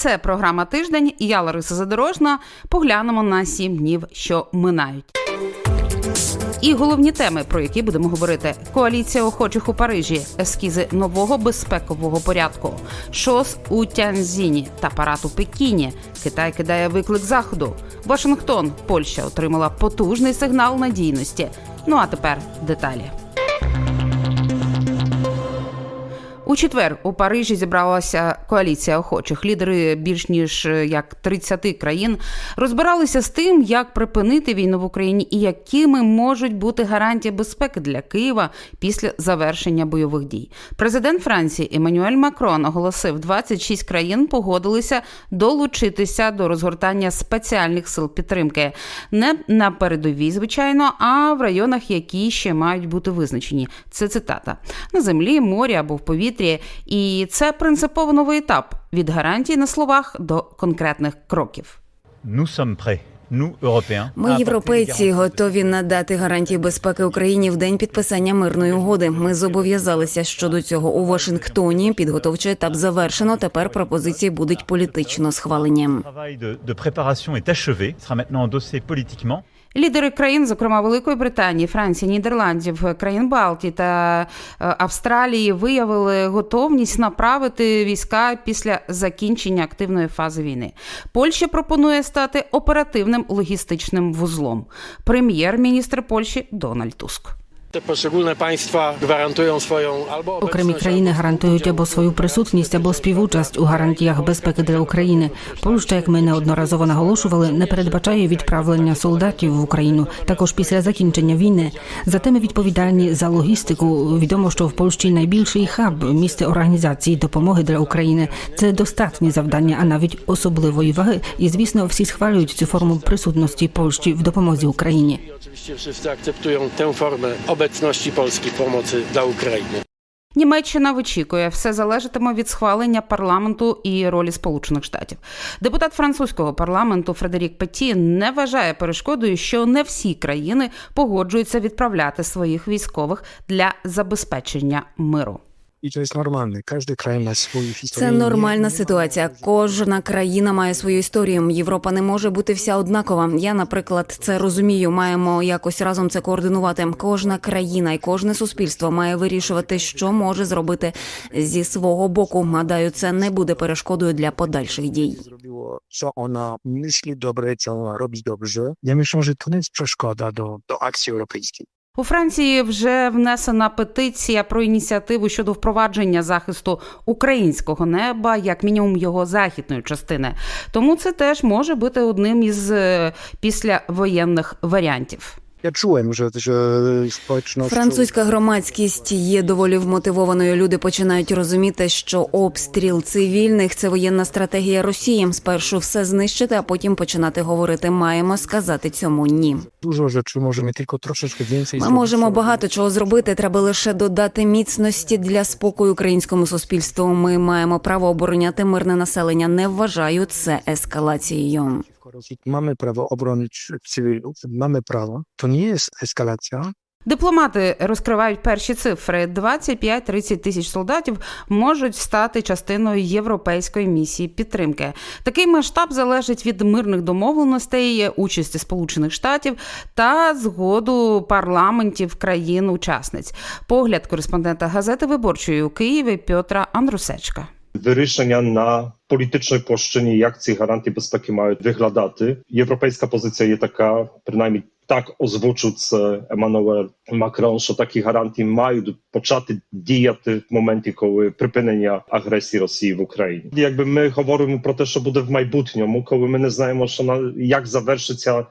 Це програма тиждень. і Я Лариса Задорожна. Поглянемо на сім днів, що минають. І головні теми, про які будемо говорити: коаліція охочих у Парижі, ескізи нового безпекового порядку, ШОС у Тяньзіні та парад у Пекіні. Китай кидає виклик заходу. Вашингтон, Польща отримала потужний сигнал надійності. Ну а тепер деталі. У четвер у Парижі зібралася коаліція охочих. Лідери більш ніж е, як 30 країн розбиралися з тим, як припинити війну в Україні і якими можуть бути гарантії безпеки для Києва після завершення бойових дій. Президент Франції Еммануель Макрон оголосив, 26 країн погодилися долучитися до розгортання спеціальних сил підтримки не на передовій, звичайно, а в районах, які ще мають бути визначені. Це цитата на землі, морі або в повітрі. І це принципово новий етап від гарантій на словах до конкретних кроків. Ми, європейці, готові надати гарантії безпеки Україні в день підписання мирної угоди. Ми зобов'язалися щодо цього у Вашингтоні. Підготовчий етап завершено. Тепер пропозиції будуть політично схвалені. Лідери країн, зокрема Великої Британії, Франції, Нідерландів, країн Балтії та е, Австралії, виявили готовність направити війська після закінчення активної фази війни. Польща пропонує стати оперативним логістичним вузлом. Прем'єр-міністр Польщі Дональд Туск. Te poszczególne państwa gwarantują swoją albo Окремі країни гарантують або свою присутність, або співучасть у гарантіях безпеки для України. Польща, як ми неодноразово наголошували, не передбачає відправлення солдатів в Україну також після закінчення війни. Зате ми відповідальні за логістику. Відомо, що в Польщі найбільший хаб місце організації допомоги для України. Це достатні завдання, а навіть особливої ваги. І звісно, всі схвалюють цю форму присутності Польщі в допомозі Україні. Oczywiście wszyscy akceptują tę formę obecności Polski w pomocy dla Ukrainy. Німеччина вичікує, все залежатиме від схвалення парламенту і ролі Сполучених Штатів. Депутат французького парламенту Фредерік Петі не вважає перешкодою, що не всі країни погоджуються відправляти своїх військових для забезпечення миру. To jest normalne. Każdy kraj ma swój. Це нормальна ситуація. Кожна країна має свою історію. Європа не може бути вся однакова. Я, наприклад, це розумію. Маємо якось разом це координувати. Кожна країна і кожне суспільство має вирішувати, що може зробити зі свого боку. Гадаю, це не буде перешкодою для подальших дій. Dobre, co ona robi dobrze. Ja myślę, że to nie jest przeszkoda do, do akcji europejskiej. У Франції вже внесена петиція про ініціативу щодо впровадження захисту українського неба, як мінімум його західної частини. Тому це теж може бути одним із е, післявоєнних варіантів. Ja czułem, że, że społeczność... Французька громадськість є доволі вмотивованою. Люди починають розуміти, що обстріл цивільних це воєнна стратегія Росії. Спершу все знищити, а потім починати говорити. Маємо сказати цьому ні. Dużo rzeczy możemy tylko troszeczkę więcej Ми можемо багато чого зробити. Треба лише додати міцності для спокою українському суспільству. Ми маємо право обороняти мирне населення. Не вважаю це ескалацією. Rosji. Mamy prawo obronić cywilów, mamy prawo. To nie jest eskalacja, Дипломати розкривають перші цифри: 25-30 тисяч солдатів можуть стати частиною європейської місії підтримки. Такий масштаб залежить від мирних домовленостей, участі Сполучених Штатів та згоду парламентів країн-учасниць. Погляд кореспондента газети виборчої у Києві Петра Андрусечка. Вирішення на політичній площині, як ці гарантії безпеки мають виглядати. Європейська позиція є така, принаймні так озвучив це Еммануель Макрон, що такі гарантії мають почати діяти в моменті, коли припинення агресії Росії в Україні. Якби ми говоримо про те, що буде в майбутньому, коли ми не знаємо, що на як завершиться.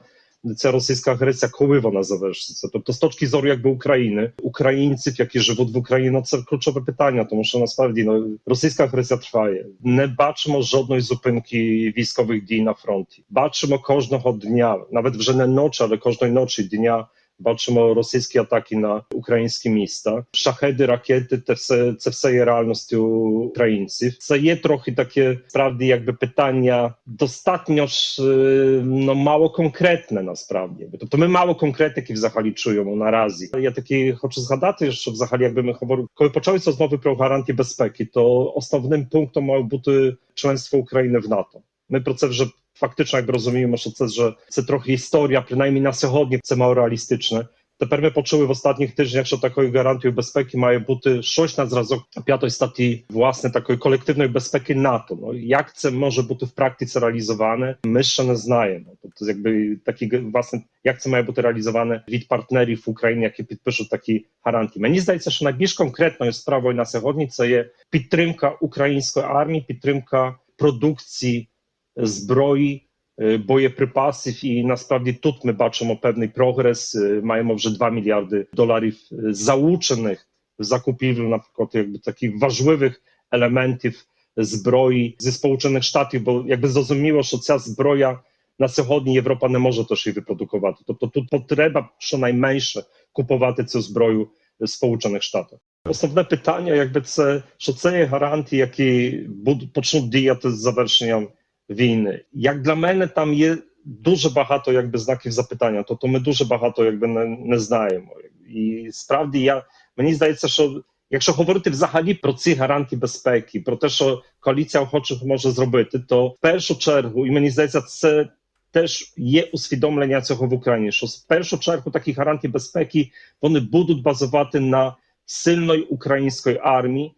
Ця російська агресія, коли вона завершиться? Тобто, з точки зору якби України, українців, які живуть в Україні, це ключове питання, тому що насправді ну, російська агресія триває. Не бачимо жодної зупинки військових дій на фронті. Бачимо кожного дня, навіть вже не ночі, але кожної ночі дня бачимо російські атаки на українські міста, шахеди, ракети, це все це все є реальністю українців. Це є трохи таке справді, якби питання достатньо ж е, ну, мало конкретне насправді. Тобто ми мало конкретики взагалі чуємо наразі. Я таки хочу згадати, що взагалі, якби ми говорили, коли почалися розмови про гарантії безпеки, то основним пунктом має бути членство України в НАТО. Ми про це вже фактично якби розуміємо, що це вже це трохи історія, принаймні на сьогодні це мало реалістичне. Тепер ми почули в останніх тижнях, що такою гарантією безпеки має бути щось на зразок п'ятої статті, власне, такої колективної безпеки НАТО. Ну як це може бути в практиці реалізоване, ми ще не знаємо. Тобто, якби такі власне, як це має бути реалізоване від партнерів України, які підпишуть такі гарантії. Мені здається, що найбільш конкретною справою на сьогодні це є підтримка української армії, підтримка продукції зброї. е, Боєприпасів, і насправді тут ми бачимо певний прогрес. Е, Маємо вже 2 мільярди доларів е, залучених в закупівлю, наприклад, якби таких важливих елементів зброї зі Сполучених Штатів, бо якби зрозуміло, що ця зброя на сьогодні Європа не може теж її випродукувати. Тобто тут потреба щонайменше купувати цю зброю з Сполучених Штатів. Основне питання, якби це що це є гарантії, які будуть почнуть діяти з завершенням війни. Як для мене, там є дуже багато якби знаків запитання. Тобто ми дуже багато якби не, не знаємо. І справді я мені здається, що якщо говорити взагалі про ці гарантії безпеки, про те, що коаліція охочих може зробити, то в першу чергу, і мені здається, це. Теж є усвідомлення цього в Україні, що в першу чергу такі гарантії безпеки вони будуть базувати на сильної української армії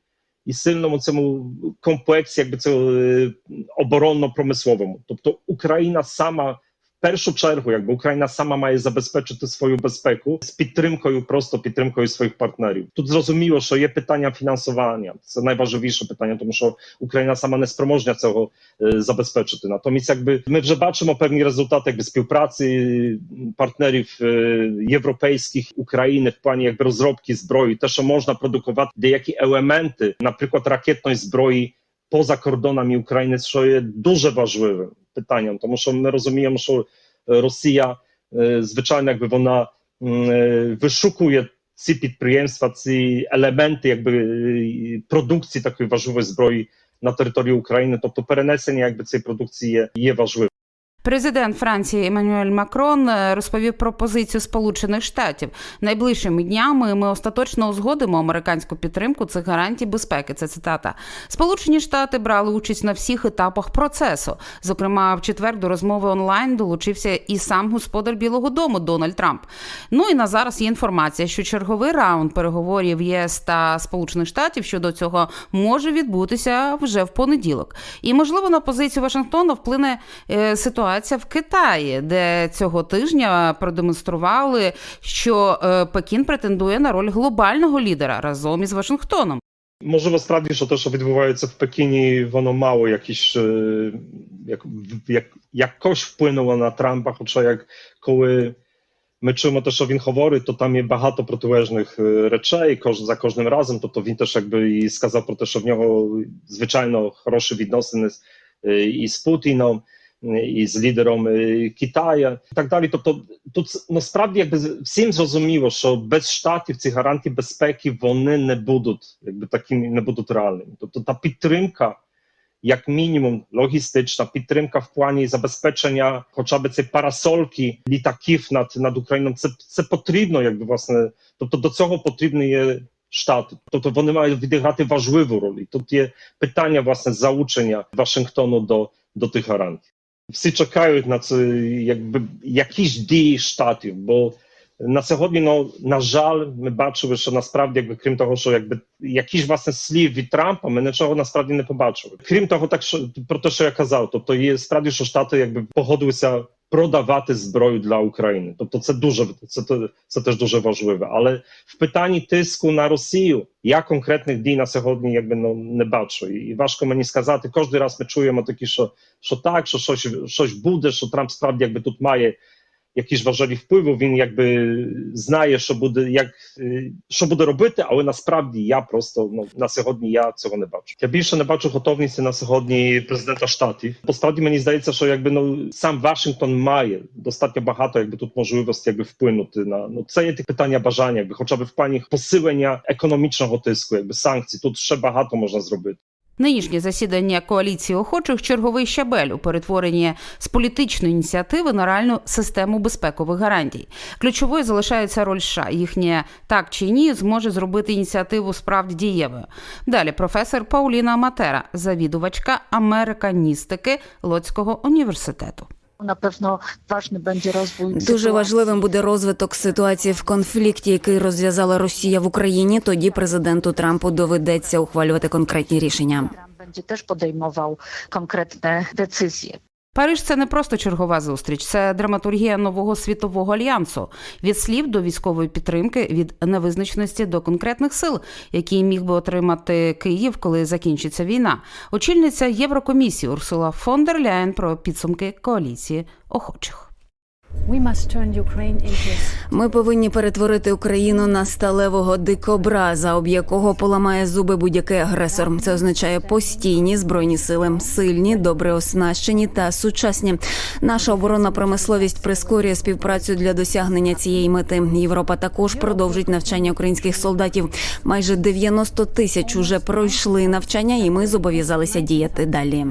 і сильному цьому комплексі, якби цього е, оборонно-промисловому. Тобто Україна сама в першу чергу, якби Україна сама має забезпечити свою безпеку з підтримкою, просто підтримкою своїх партнерів. Тут зрозуміло, що є питання фінансування. Це найважливіше питання, тому що Україна сама не спроможна цього е, забезпечити. Натомість, якби ми вже бачимо певні результати якби співпраці партнерів е, європейських України в плані якби розробки зброї, те, що можна продукувати деякі елементи, наприклад, ракетної зброї поза кордонами України, що є дуже важливим питанням, тому що ми розуміємо, що е, Росія, е, звичайно, якби вона е, вишукує ці підприємства, ці елементи, якби продукції такої важливої зброї на території України, тобто перенесення якби цієї продукції є важливим. Президент Франції Еммануель Макрон е, розповів про позицію Сполучених Штатів. Найближчими днями ми остаточно узгодимо американську підтримку цих гарантій безпеки. Це цитата. Сполучені Штати брали участь на всіх етапах процесу. Зокрема, в четвер до розмови онлайн долучився і сам господар Білого Дому Дональд Трамп. Ну і на зараз є інформація, що черговий раунд переговорів ЄС та Сполучених Штатів щодо цього може відбутися вже в понеділок. І можливо на позицію Вашингтона вплине е, ситуація в Китаї, де цього тижня продемонстрували, що е, Пекін претендує на роль глобального лідера разом із Вашингтоном. Можливо, справді, що те, що відбувається в Пекіні, воно мало якісь е, як, як, якось вплинуло на Трампа. Хоча як коли ми чуємо те, що він говорить, то там є багато протилежних е, речей кож, за кожним разом. Тобто він теж якби і сказав про те, що в нього звичайно хороші відносини з, е, і з Путіном. І з лідером е, Китаю і так далі. Тобто, тут насправді якби всім зрозуміло, що без штатів ці гарантії безпеки вони не будуть, якби такими не будуть реальними. Тобто та підтримка, як мінімум, логістична підтримка в плані забезпечення, хоча б ці парасольки літаків над над Україною, це це потрібно, якби власне. Тобто до цього потрібні є штати. Тобто вони мають відіграти важливу роль. І Тут є питання власне залучення Вашингтону до, до тих гарантій всі чекають на це, якби якісь дії штатів. Бо на сьогодні, ну на жаль, ми бачили, що насправді, якби крім того, що якби якісь власне слів від Трампа, ми нічого насправді не побачили. Крім того, так що про те, що я казав, тобто є справді, що штати якби погодилися. Продавати зброю для України, тобто це дуже це, це теж дуже важливе. Але в питанні тиску на Росію я конкретних дій на сьогодні якби ну не бачу, і важко мені сказати. Кожен раз ми чуємо такі, що що так, що щось щось буде, що Трамп справді якби тут має якісь важливі впливи, він якби знає, що буде, як що буде робити, але насправді я просто ну на сьогодні я цього не бачу. Я більше не бачу готовності на сьогодні президента штатів. Посправді мені здається, що якби ну сам Вашингтон має достатньо багато, якби тут можливості якби вплинути на ну це є питання бажання, якби хоча б в плані посилення економічного тиску, якби санкцій. Тут ще багато можна зробити. Нинішнє засідання коаліції охочих черговий щабель у перетворенні з політичної ініціативи на реальну систему безпекових гарантій. Ключовою залишається роль США. Їхнє так чи ні зможе зробити ініціативу справді дієвою. Далі професор Пауліна Матера, завідувачка американістики Лоцького університету. Na pewno ważny będzie rozwój. Дуже важливим буде розвиток ситуації в конфлікті, який розв'язала Росія в Україні. Тоді президенту Трампу доведеться ухвалювати конкретні рішення. Трамп теж podejmował konkretne decyzje. Париж це не просто чергова зустріч, це драматургія нового світового альянсу від слів до військової підтримки, від невизначеності до конкретних сил, які міг би отримати Київ, коли закінчиться війна. Очільниця Єврокомісії Урсула фон дер Ляєн про підсумки коаліції охочих. Ми повинні перетворити Україну на сталевого дикобраза, об якого поламає зуби будь-який агресор. Це означає постійні збройні сили, сильні, добре оснащені та сучасні. Наша оборонна промисловість прискорює співпрацю для досягнення цієї мети. Європа також продовжить навчання українських солдатів. Майже 90 тисяч уже пройшли навчання, і ми зобов'язалися діяти далі.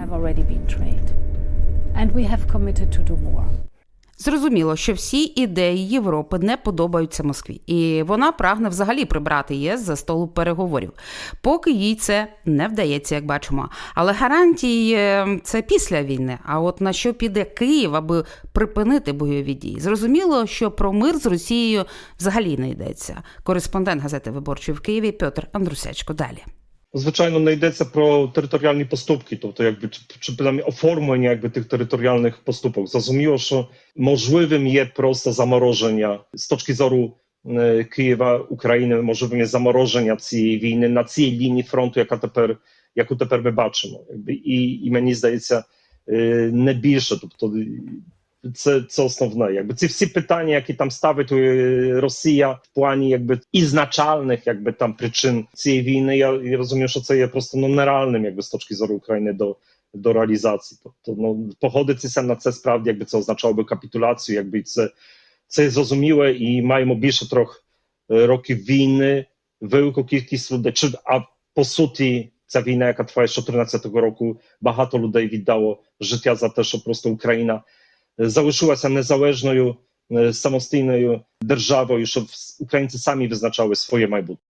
Зрозуміло, що всі ідеї Європи не подобаються Москві, і вона прагне взагалі прибрати ЄС за столу переговорів. Поки їй це не вдається, як бачимо. Але гарантії е, це після війни. А от на що піде Київ, аби припинити бойові дії? Зрозуміло, що про мир з Росією взагалі не йдеться. Кореспондент газети Виборчої в Києві Петр Андрусячко. Далі. Звичайно, не йдеться про територіальні поступки, тобто якби чи, чи принаймні оформлення якби тих територіальних поступок. Зрозуміло, що можливим є просто замороження з точки зору е, Києва, України, можливим є замороження цієї війни на цій лінії фронту, яка тепер, яку тепер ми бачимо. Якби, і, і мені здається, е, не більше. Тобто, це, це основне. Якби ці всі питання, які там ставить е, Росія в плані якби ізначальних якби там причин цієї війни, я, я розумію, що це є просто ну нереальним, якби з точки зору України до. До реалізації, тобто ну погодитися на це справді, якби це означало би капітуляцію, якби це, це зрозуміле, і маємо більше трьох е, років війни, велику кількість людей. Чи а по суті, ця війна, яка триває з 14 року, багато людей віддало життя за те, щоб просто Україна е, залишилася незалежною е, самостійною державою, щоб українці самі визначали своє майбутнє.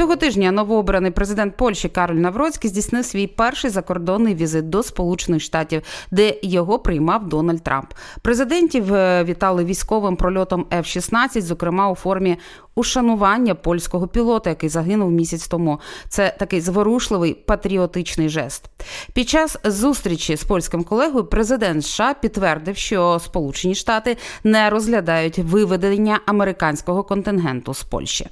Цього тижня новообраний президент Польщі Кароль Навроцький здійснив свій перший закордонний візит до Сполучених Штатів, де його приймав Дональд Трамп. Президентів е, вітали військовим прольотом F-16, зокрема у формі ушанування польського пілота, який загинув місяць тому. Це такий зворушливий патріотичний жест. Під час зустрічі з польським колегою президент США підтвердив, що Сполучені Штати не розглядають виведення американського контингенту з Польщі.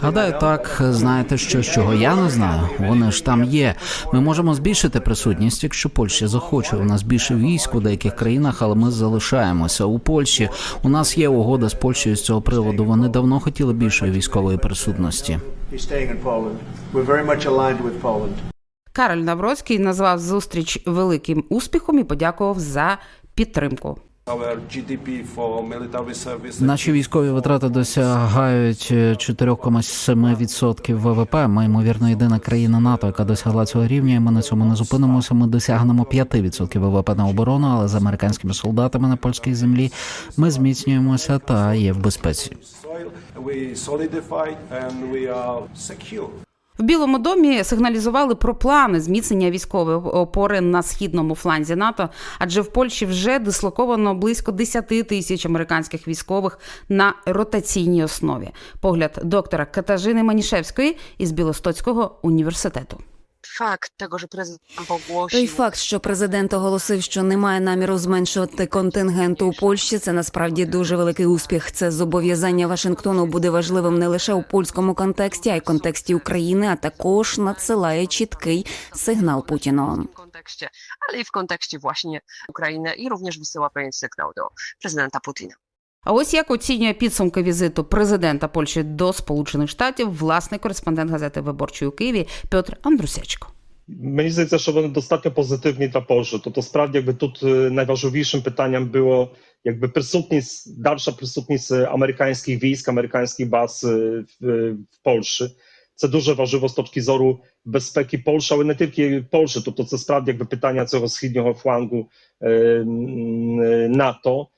Гадаю, так знаєте, що чого я не знаю. Вони ж там є. Ми можемо збільшити присутність, якщо Польща захоче. У нас більше військ у деяких країнах, але ми залишаємося у Польщі. У нас є угода з Польщею з цього приводу. Вони давно хотіли більшої військової присутності. Кароль Навроцький назвав зустріч великим успіхом і подякував за підтримку. Наші військові витрати досягають е, 4,7% ВВП. Ми ймовірно єдина країна НАТО, яка досягла цього рівня. і Ми на цьому не зупинимося. Ми досягнемо 5% ВВП на оборону, але з американськими солдатами на польській землі ми зміцнюємося та є в безпеці. В Білому домі сигналізували про плани зміцнення військової опори на східному фланзі НАТО, адже в Польщі вже дислоковано близько 10 тисяч американських військових на ротаційній основі. Погляд доктора Катажини Манішевської із Білостоцького університету. Tego, że prezydent Той факт, що президент оголосив, що немає наміру зменшувати контингент у Польщі, це насправді дуже великий успіх. Це зобов'язання Вашингтону буде важливим не лише у польському контексті, а й контексті України, а також надсилає чіткий сигнал Путіну. kontekście, ale i w kontekście właśnie Ukrainy i również wysyła pewien sygnał do prezydenta Putina. А ось як оцінює підсумки візиту президента Польщі до Сполучених Штатів власний кореспондент газети Виборчої у Києві Петр Андрусячко. Się, że one dostatnio pozytywnie dla Polski. To to sправді jakby тут е, найважливішим питанням було якби присутність, dalsza присутність е, американських військ, американських баз е, в, в Польщі. Це дуже важливо з точки зору безпеки Польщі, але не тільки Польщі. Тобто це справді якби питання цього східного флангу е, НАТО.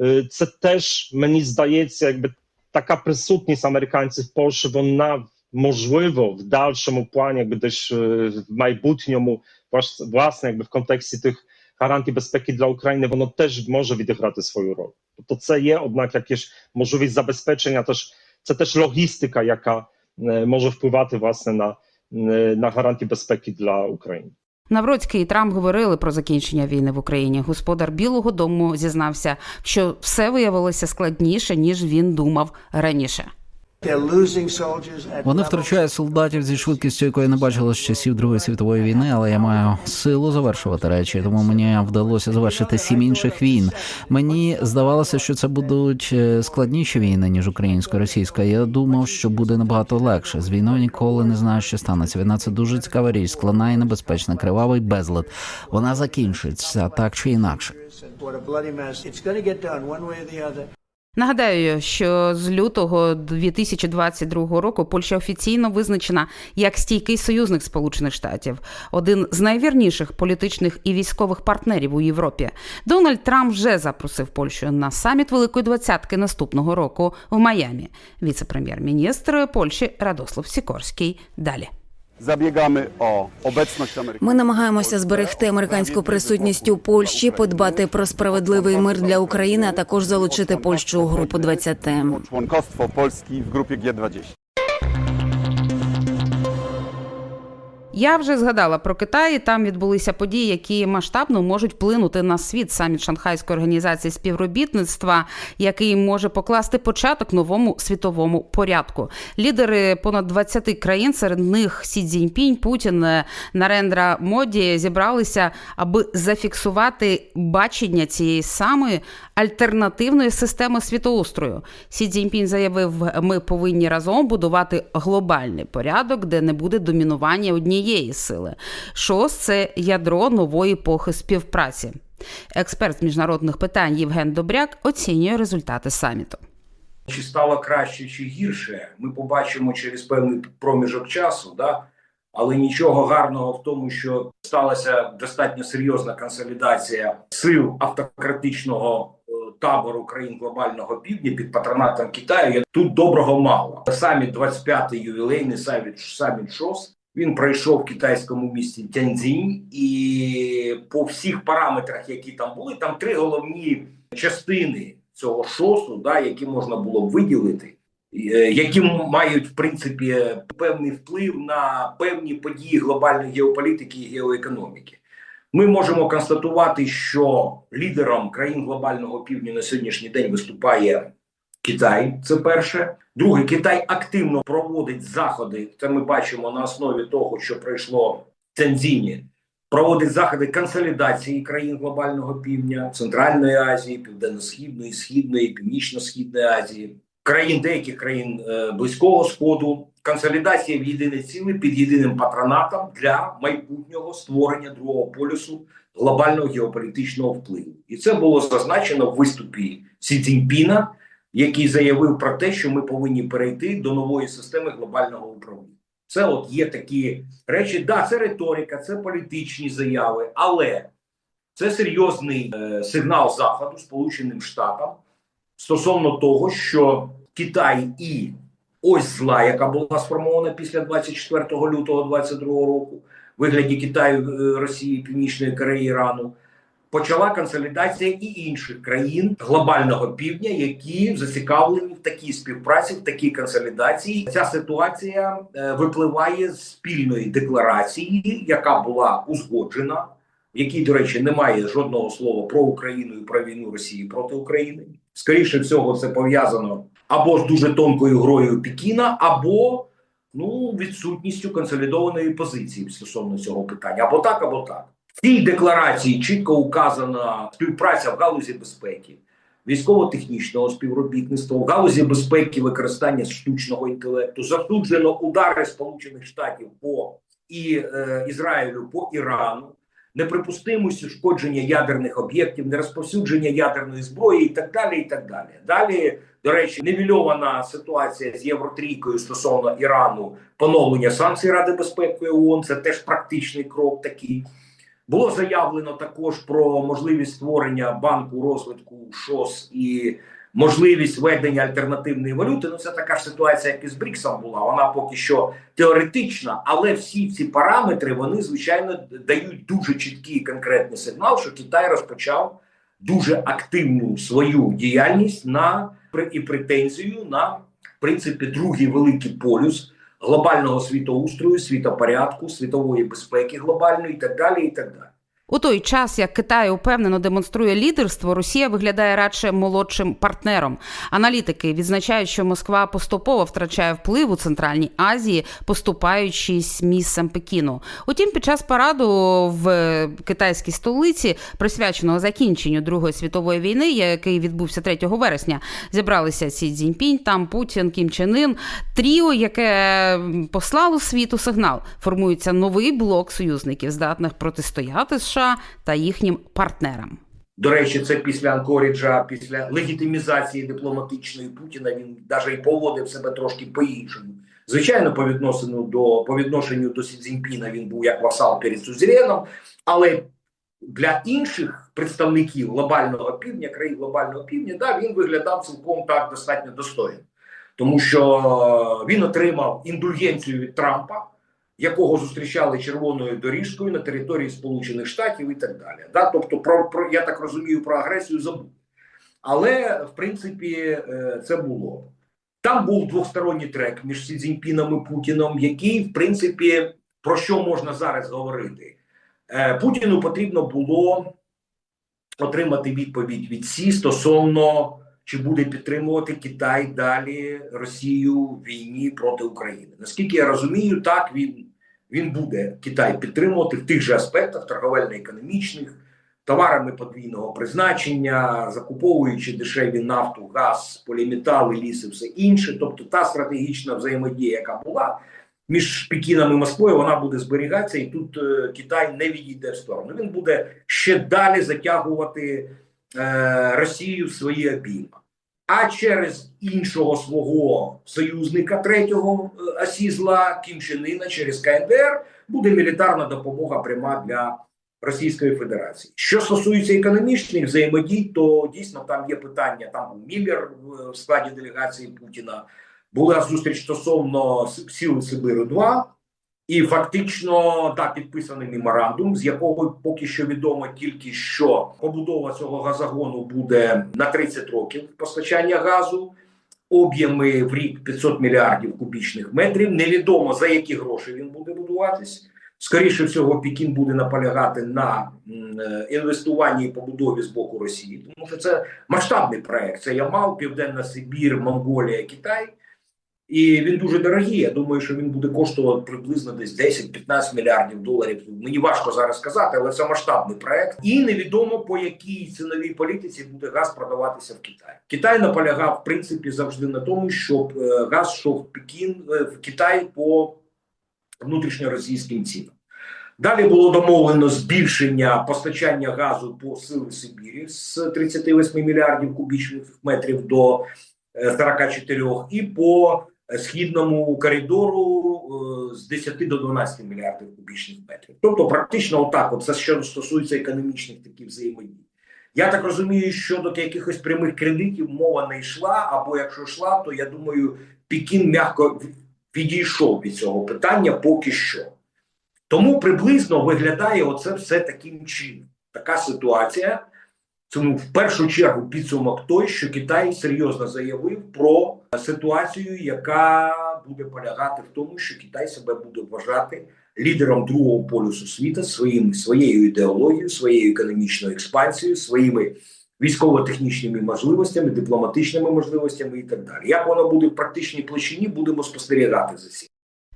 Е, Це теж, мені здається, якби така присутність американців в Польщі, вона можливо в дальшому плані, якби десь е, в майбутньому, влас- власне, якби в контексті тих гарантій безпеки для України, воно теж може відіграти свою роль. Тобто це є, однак, якась можливість забезпечення, теж це теж логістика, яка е, може впливати власне на, е, на гарантії безпеки для України. Навроцький і Трамп говорили про закінчення війни в Україні. Господар Білого Дому зізнався, що все виявилося складніше ніж він думав раніше. Вони втрачають солдатів зі швидкістю, якої не бачили з часів Другої світової війни, але я маю силу завершувати речі. Тому мені вдалося завершити сім інших війн. Мені здавалося, що це будуть е, складніші війни ніж українсько-російська. Я думав, що буде набагато легше. З війною ніколи не знаю, що станеться. Війна це дуже цікава річ, складна і небезпечна, кривавий безлад. Вона закінчиться так чи інакше. Нагадаю, що з лютого 2022 року Польща офіційно визначена як стійкий союзник Сполучених Штатів, один з найвірніших політичних і військових партнерів у Європі. Дональд Трамп вже запросив Польщу на саміт Великої двадцятки наступного року в Майамі. Віце-прем'єр-міністр Польщі Радослав Сікорський. Далі. Zabiegamy о obecność Ми намагаємося зберегти американську присутність у Польщі, подбати про справедливий мир для України, а також залучити Польщу у групу 20. Członkostwo Polski w grupie G20. Я вже згадала про Китай. Там відбулися події, які масштабно можуть вплинути на світ. Саміт Шанхайської організації співробітництва, який може покласти початок новому світовому порядку. Лідери понад 20 країн, серед них Сі Цзіньпінь, Путін, е, Нарендра Моді зібралися, аби зафіксувати бачення цієї самої альтернативної системи світоустрою. Сі Цзіньпінь заявив, ми повинні разом будувати глобальний порядок, де не буде домінування однієї сили. ШОС це ядро нової епохи співпраці. Експерт з міжнародних питань Євген Добряк оцінює результати саміту. Чи стало краще чи гірше, ми побачимо через певний проміжок часу, да? але нічого гарного в тому, що сталася достатньо серйозна консолідація сил автократичного е, табору країн глобального півдня під патронатом Китаю. Тут доброго мало. Саміт 25-й ювілейний саміт, саміт ШОС. Він пройшов в китайському місті Тяньцзінь, і по всіх параметрах, які там були, там три головні частини цього шосу, да, які можна було б виділити, е, які мають в принципі певний вплив на певні події глобальної геополітики і геоекономіки. Ми можемо констатувати, що лідером країн глобального півдня на сьогоднішній день виступає Китай. Це перше. Друге, Китай активно проводить заходи. Це ми бачимо на основі того, що пройшло в Цензіні. Проводить заходи консолідації країн глобального півдня, Центральної Азії, Південно-Східної, Східної, Північно-Східної Азії, країн деяких країн е, Близького Сходу, консолідація в єдине ціле під єдиним патронатом для майбутнього створення другого полюсу глобального геополітичного впливу. І це було зазначено в виступі Сі Цзіньпіна, який заявив про те, що ми повинні перейти до нової системи глобального управління. Це от є такі речі. Да, це риторика, це політичні заяви, але це серйозний е, сигнал заходу Сполученим Штатам стосовно того, що Китай і ось зла, яка була сформована після 24 лютого 2022 року, вигляді Китаю, е, Росії, Північної Кореї, Ірану, почала консолідація і інших країн глобального півдня, які зацікавлені в такій співпраці, в такій консолідації. Ця ситуація е, випливає з спільної декларації, яка була узгоджена, в якій, до речі, немає жодного слова про Україну і про війну Росії проти України. Скоріше всього, це пов'язано або з дуже тонкою грою Пекіна, або ну відсутністю консолідованої позиції стосовно цього питання, або так, або так. Цій декларації чітко указана співпраця в галузі безпеки, військово-технічного співробітництва, в галузі безпеки використання штучного інтелекту, засуджено удари Сполучених Штатів по і е, Ізраїлю по Ірану, неприпустимість ушкодження ядерних об'єктів, нерозповсюдження ядерної зброї і так далі. І так далі. Далі, до речі, невільована ситуація з Євротрійкою стосовно Ірану, поновлення санкцій Ради безпеки ООН. Це теж практичний крок такий. Було заявлено також про можливість створення банку розвитку ШОС і можливість введення альтернативної валюти. Ну це така ж ситуація, як і з Бріксом була. Вона поки що теоретична, але всі ці параметри вони звичайно дають дуже чіткий і конкретний сигнал, що Китай розпочав дуже активну свою діяльність на і претензію на в принципі другий великий полюс глобального світоустрою, світопорядку, світової безпеки глобальної і так далі. І так далі. У той час, як Китай упевнено демонструє лідерство, Росія виглядає радше молодшим партнером. Аналітики відзначають, що Москва поступово втрачає вплив у Центральній Азії, поступаючись місцем Пекіну. Утім, під час параду в китайській столиці, присвяченого закінченню Другої світової війни, який відбувся 3 вересня, зібралися Сі Цзіньпінь, там Путін, Кім Чен Ін, тріо, яке послало світу сигнал. Формується новий блок союзників, здатних протистояти США та їхнім партнерам. До речі, це після Анкоріджа, після легітимізації дипломатичної Путіна він навіть і поводив себе трошки по-іншому. Звичайно, по відносину до по відношенню до Сі Цзіньпіна він був як васал перед Сузерєном, але для інших представників глобального півдня, країн глобального півдня, да, він виглядав цілком так достатньо достойно, тому що він отримав індульгенцію від Трампа якого зустрічали червоною доріжкою на території Сполучених Штатів і так далі. Да? Тобто, про, про я так розумію, про агресію забув. Але в принципі е, це було. Там був двосторонній трек між Сі Цзіньпіном і Путіном, який, в принципі, про що можна зараз говорити? Е, Путіну потрібно було отримати відповідь від Сі стосовно чи буде підтримувати Китай далі Росію в війні проти України. Наскільки я розумію, так він, він буде Китай підтримувати в тих же аспектах торговельно-економічних, товарами подвійного призначення, закуповуючи дешеві нафту, газ, поліметали, ліс і все інше. Тобто та стратегічна взаємодія, яка була між Пекіном і Москвою, вона буде зберігатися, і тут е, Китай не відійде в сторону. Він буде ще далі затягувати е, Росію в свої обійми. А через іншого свого союзника третього е, Кім Чен Іна через КНДР буде мілітарна допомога пряма для Російської Федерації. Що стосується економічних взаємодій, то дійсно там є питання. Там був Міллер в- в складі делегації Путіна. Була зустріч стосовно сіл Сибиру 2 і фактично так підписаний меморандум, з якого поки що відомо тільки що побудова цього газогону буде на 30 років постачання газу, об'єми в рік 500 мільярдів кубічних метрів. Невідомо за які гроші він буде будуватись. Скоріше всього, Пекін буде наполягати на е, інвестуванні і побудові з боку Росії, тому що це масштабний проект. Це Ямал, Південна Сибір, Монголія, Китай. І він дуже дорогий. Я думаю, що він буде коштувати приблизно десь 10-15 мільярдів доларів. Мені важко зараз сказати, але це масштабний проект. І невідомо по якій ціновій політиці буде газ продаватися в Китай. Китай наполягав в принципі завжди на тому, щоб е, газ йшов в Пекін е, в Китай по внутрішньоросійським цінам. Далі було домовлено збільшення постачання газу по сили Сибірі з 38 мільярдів кубічних метрів до е, 44 і по е, східному коридору е, з 10 до 12 мільярдів кубічних метрів. Тобто, практично отак, от це що стосується економічних таких взаємодій. Я так розумію, що до якихось прямих кредитів мова не йшла, або якщо йшла, то я думаю, Пекін м'яко відійшов від цього питання поки що. Тому приблизно виглядає оце все таким чином. така ситуація. Тому в першу чергу підсумок той, що Китай серйозно заявив про ситуацію, яка буде полягати в тому, що Китай себе буде вважати лідером другого полюсу світу своїм своєю ідеологією, своєю економічною експансією, своїми військово-технічними можливостями, дипломатичними можливостями і так далі. Як воно буде в практичній площині, будемо спостерігати за цим.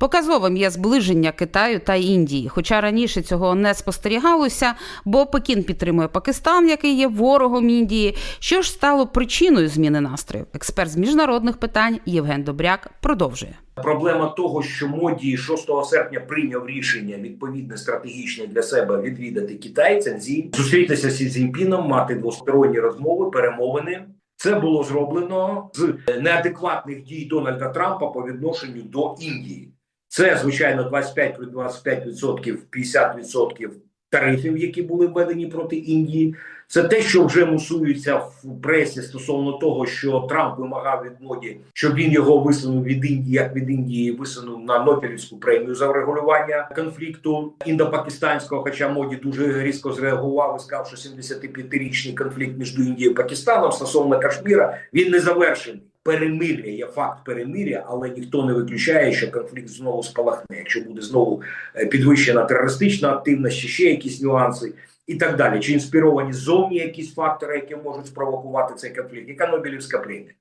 Показовим є зближення Китаю та Індії, хоча раніше цього не спостерігалося, бо Пекін підтримує Пакистан, який є ворогом Індії. Що ж стало причиною зміни настрою? Експерт з міжнародних питань Євген Добряк продовжує. Проблема того, що моді 6 серпня прийняв рішення відповідне стратегічне для себе відвідати Китай, Цзінь, зустрітися з Цзіньпіном, мати двосторонні розмови, перемовини. Це було зроблено з неадекватних дій Дональда Трампа по відношенню до Індії. Це звичайно 25 плюс 25%, 50% тарифів, які були введені проти Індії. Це те, що вже мусується в пресі стосовно того, що Трамп вимагав від моді, щоб він його висунув від Індії, як від Індії висунув на Нобелівську премію за врегулювання конфлікту індопакистанського. Хоча моді дуже різко зреагував і сказав, що 75-річний конфлікт між Індією і Пакистаном стосовно Кашміра він не завершений. Перемир'я є факт перемир'я, але ніхто не виключає, що конфлікт знову спалахне, якщо буде знову е, підвищена терористична активність, чи ще якісь нюанси і так далі. Чи інспіровані зовні якісь фактори, які можуть спровокувати цей конфлікт, яка Нобелівська премія.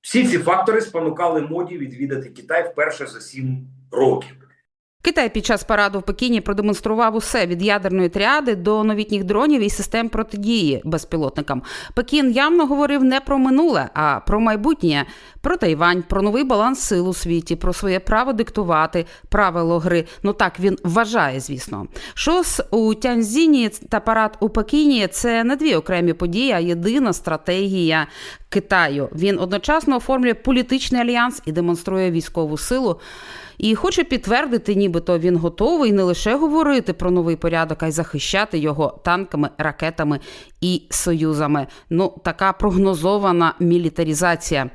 Всі ці фактори спонукали моді відвідати Китай вперше за сім років. Китай під час параду в Пекіні продемонстрував усе від ядерної тріади до новітніх дронів і систем протидії безпілотникам. Пекін явно говорив не про минуле, а про майбутнє, про Тайвань, про новий баланс сил у світі, про своє право диктувати правило гри. Ну так він вважає, звісно. Шос у Тяньзіні та парад у Пекіні це не дві окремі події, а єдина стратегія Китаю. Він одночасно оформлює політичний альянс і демонструє військову силу. І хоче підтвердити, нібито він готовий не лише говорити про новий порядок, а й захищати його танками, ракетами і союзами. Ну, така прогнозована мілітарізація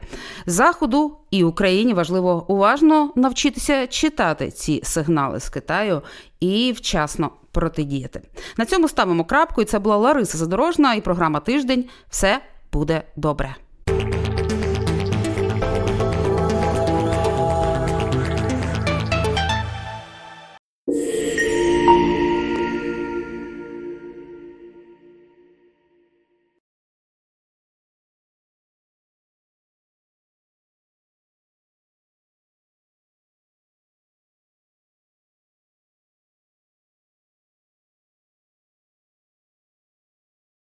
заходу і Україні важливо уважно навчитися читати ці сигнали з Китаю і вчасно протидіяти. На цьому ставимо крапку. І це була Лариса Задорожна і програма Тиждень. Все буде добре.